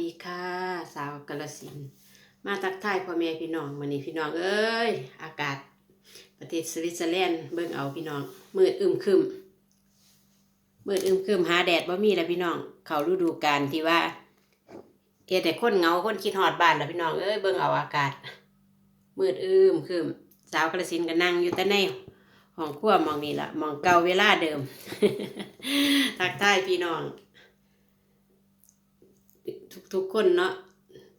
ดีค่ะ สาวกาลสิน มาทักทายพ่อแม่พี่น้องวันนี้พี่น้องเอ้ย อากาศ ประเทศสวิตเซอร์แลนด์เบิ่งเอาพี่น้องมืดอึมครึมมืดอึมครึมหาแดดบ่มีแล้วพี่น้อง เขาฤดูกาลที่ว่าเฮ็ดแต่คนเงาคนคิดฮอดบ้านแล้วพี่น้องเอ้ยเบิ่งเอาอากาศ มืดอึมครึมสาวกาลสินก็นั่งอยู่แต่ในห้องครัวมองนี่ละมองเก่าเวลาเดิม ทักทายพี่น้อง ทุกทุกๆคนเนาะ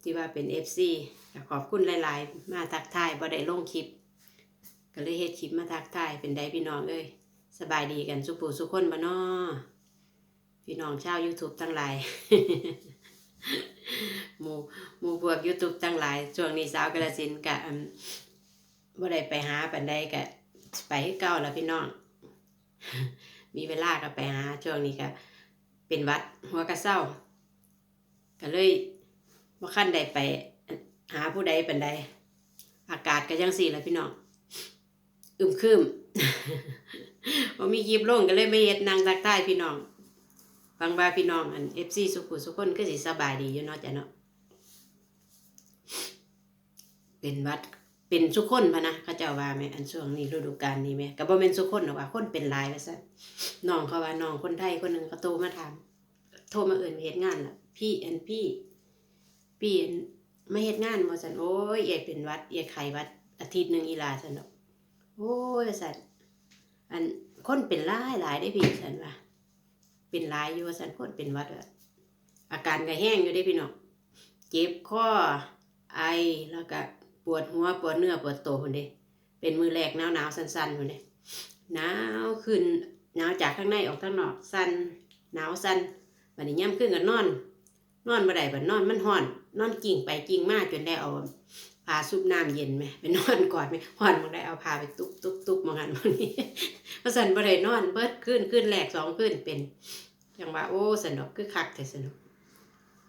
ที่ว่าเป็น FC ก็ขอบคุณหลายๆ มาทักทายบ่ได้ลงคลิป ก็เลยเฮ็ดคลิปมาทักทายเป็นได้พี่น้องเอ้ยสบายดีกันสุผู้สุคนบ่น้อพี่น้องชาว YouTube ทั้งหลายหมู่หมู่พวก YouTube ทั้งหลายช่วงนี้สาวกระสินกะบ่ได้ไปหาปานใดกะไปเก่าแล้วพี่น้อง มีเวลาก็ไปหาช่วงนี้ก็เป็นวัดหัวกระเซ้า ก็เลยว่าขั้นใดไปหาผู้ใดเป็นใด อากาศก็ยังสี่ล้วพี่น้องอึมครึมพอมีคลิปลงก็เลยไม่เฮ็ดนางทักทายพี่น้องฟังบาพี่น้องอันเอฟซีสุขุสุขคนก็สิสบายดีอยู่เนาะจ้ะเนาะเป็นวัดเป็นสุขคนพะนะเขาเจ้าว่าแม่อันช่วงนี้ฤดูกาลนี้แม่ก็บ่แม่นสุขคนหรอกว่าคนเป็นหลายว่าซั่นน้องเขาว่าน้องคนไทยคนหนึงเขาโทรมาถาม โทรมาเอิ้นไปเฮ็ดงานล่ะ พี่อันพี่พี่อันไม่เฮ็ดงานบ่ซั่นโอ้ยเอยเป็นวัดเอยไขวัด อาทิตย์หนึ่งอีลาซั่นดอกโอ้ยว่าซั่นอันคนเป็นหลายหลายได้พี่ซั่นว่าเป็นหลายอยู่ว่าซั่นคนเป็นวัดว่าอาการก็แห้งอยู่ได้พี่น้องเจ็บคอไอแล้วก็ปวดหัวปวดเนื้อปวดตัวพุ่นเด้เป็นมือแรกหนาวๆสั่นๆพุ่นเด้หนาวขึ้นหนาวจากข้างในออกข้างนอกสั่นหนาวสั่น บัดนี้ย่ำขึ้นก็นอน นอนบ่ได้บัดนอนมันฮ้อน นอนกิ่งไปกิ่งมาจนได้เอาผ้าซุบน้ำเย็นไหมไปนอนกอดไหมฮ้อนบ่ได้เอาผ้าไปตุบตุบตุบมาหันมื้อนี้เพราะสันบ่ได้นอนเบิดขึ้นขึ้นแรกสองขึ้นเป็นจังว่าโอ้สนุกคือคักแต่สนุก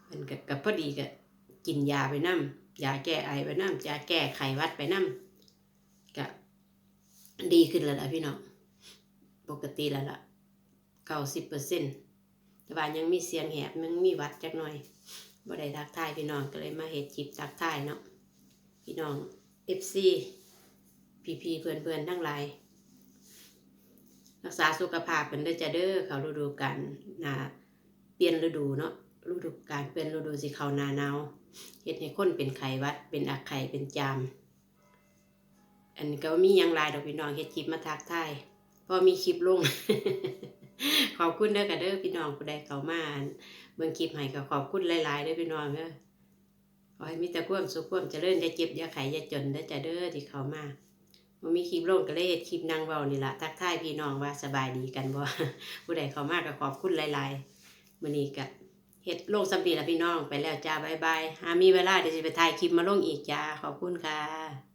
มันก็ก็พอดีก็กินยาไปนํยาแก้ไอไปนํยาแก้ไขวัดไปนํก็ดีขึ้นแล้วล่ะพี่น้องปกติแล้วล่ะ90% แต่ว่ายังมีเสียงแหบยังมีวัดจักหน่อยบ่ได้ทักทายพี่น้องก็เลยมาเฮ็ดคลิปทักทายเนาะพี่น้อง FC พี่พี่ๆเพื่อนเพื่อนทั้งหลายรักษาสุขภาพเป็นเด้จะเด้อเขาฤดูกาลนาเปลี่ยนฤดูเนาะฤดูกาลเปลี่ยนฤดูสิเขานาหนาวเฮ็ดให้คนเป็นไข้หวัด เป็นอักไข้เป็นจาม อันนี้ก็มียังลายดอกพี่น้องเฮ็ดคลิปมาทักทายพอมีคลิปลง ขอบคุณเด้อค่ะเด้อพี่น้องผู้ใดเขามาเบิ่งคลิปให้ก็ขอบคุณหลายๆเด้อพี่น้องเด้อขอให้มีแต่ความสุขความเจริญอย่าเจ็บอย่าไข้อย่าจนเด้อจะเด้อที่เขามาบ่มีคลิปลงก็เลยเฮ็ดคลิปนั่งเว้านี่ละทักทายพี่น้องว่าสบายดีกันบ่ผู้ใดเขามาก็ขอบคุณหลายๆมื้อนี้ก็เฮ็ดลงสำนีละพี่น้องไปแล้วจ้าบายบายหามีเวลาเดี๋ยวสิไปถ่ายคลิปมาลงอีกจ้าขอบคุณค่ะ